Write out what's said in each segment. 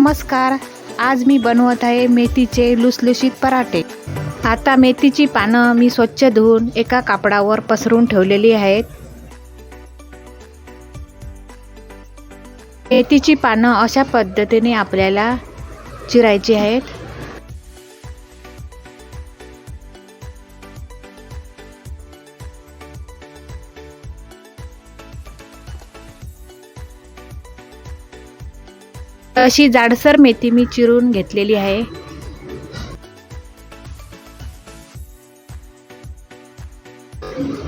नमस्कार. आज मी बनवत आहे मेथीचे लुसलुशीत पराठे. आता मेथीची पानं मी स्वच्छ धुवून एका कापडावर पसरून ठेवलेली आहेत. मेथीची पानं अशा पद्धतीने आपल्याला चिरायची आहेत. अशी जाडसर मेथी मी चिरून घेतलेली आहे.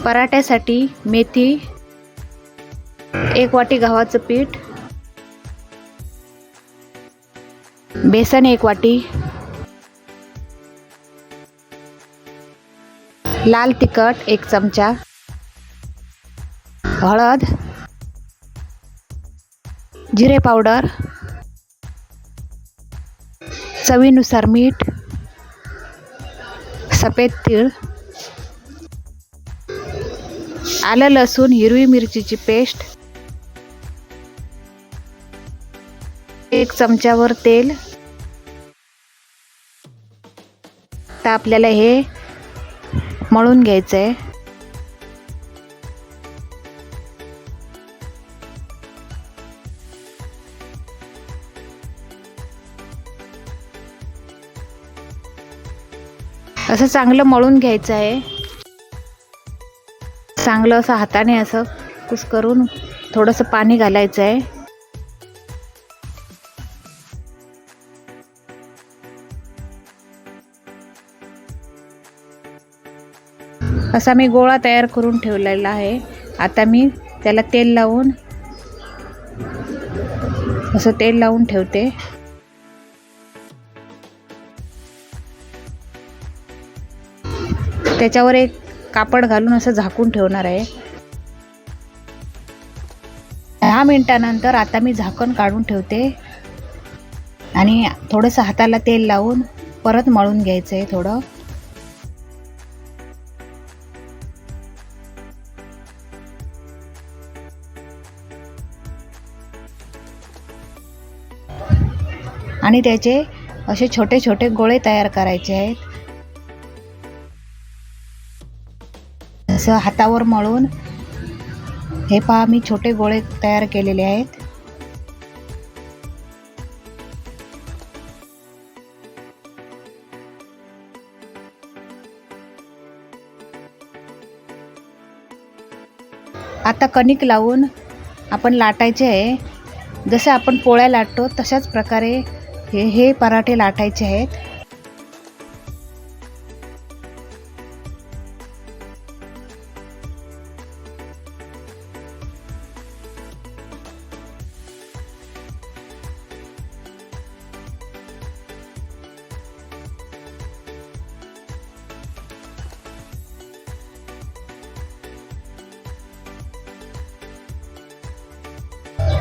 पराठ्यासाठी मेथी एक वाटी गव्हाचं पीठ बेसन एक वाटी लाल तिखट एक चमचा हळद जिरे पावडर चवीनुसार मीठ सफेद तीळ आलं लसूण हिरवी मिरचीची पेस्ट एक चमच्यावर तेल तर आपल्याला हे मळून घ्यायचं आहे असं चांगलं मळून घ्यायचं आहे. चांगलं असं हाताने असं कुस करून थोडंसं पाणी घालायचं आहे. असा मी गोळा तयार करून ठेवलेला आहे. आता मी त्याला तेल लावून असं तेल लावून ठेवते. त्याच्यावर एक कापड घालून असं झाकून ठेवणार आहे. दहा मिनटानंतर आता मी झाकण काढून ठेवते. आणि थोडंसं हाताला तेल लावून परत मळून घ्यायचं आहे थोडं. आणि त्याचे असे छोटे छोटे गोळे तयार करायचे आहेत. असं हातावर मळून हे पहा मी छोटे गोळे तयार केलेले आहेत. आता कणिक लावून आपण लाटायचे आहे. जसे आपण पोळ्या लाटतो तशाच प्रकारे हे हे पराठे लाटायचे आहेत.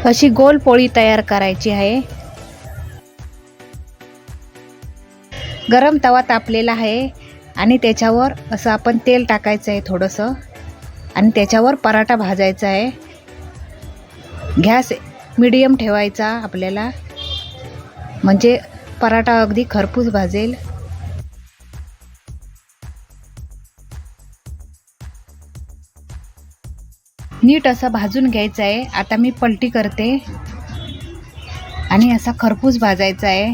अशी गोल पोळी तयार करायची आहे. गरम तवा तापलेला आहे आणि त्याच्यावर असं आपण तेल टाकायचं आहे थोडंसं. आणि त्याच्यावर पराठा भाजायचा आहे. गॅस मिडियम ठेवायचा आपल्याला. म्हणजे पराठा अगदी खरपूस भाजेल. नीट असं भाजून घ्यायचं आहे. आता मी पलटी करते. आणि असा खरपूस भाजायचा आहे.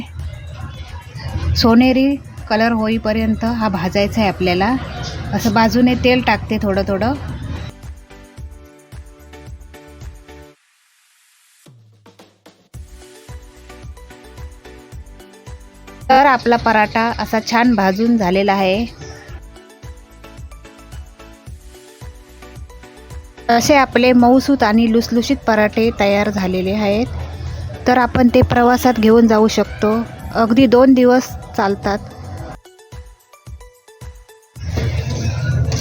सोनेरी कलर होईपर्यंत हा भाजायचा आहे आपल्याला. असं बाजूने तेल टाकते थोडं थोडं तर आपला पराठा असा छान भाजून झालेला आहे. असे आपले मऊसूत आणि लुसलुशीत पराठे तयार झालेले आहेत. तर आपण ते प्रवासात घेऊन जाऊ शकतो. अगदी दोन दिवस चालतात.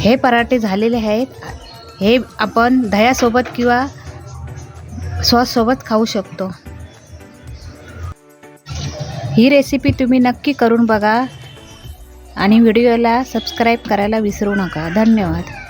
हे पराठे झालेले आहेत. हे आपण दह्यासोबत किंवा सॉससोबत खाऊ शकतो. ही रेसिपी तुम्ही नक्की करून बघा आणि व्हिडिओला सबस्क्राईब करायला विसरू नका. धन्यवाद.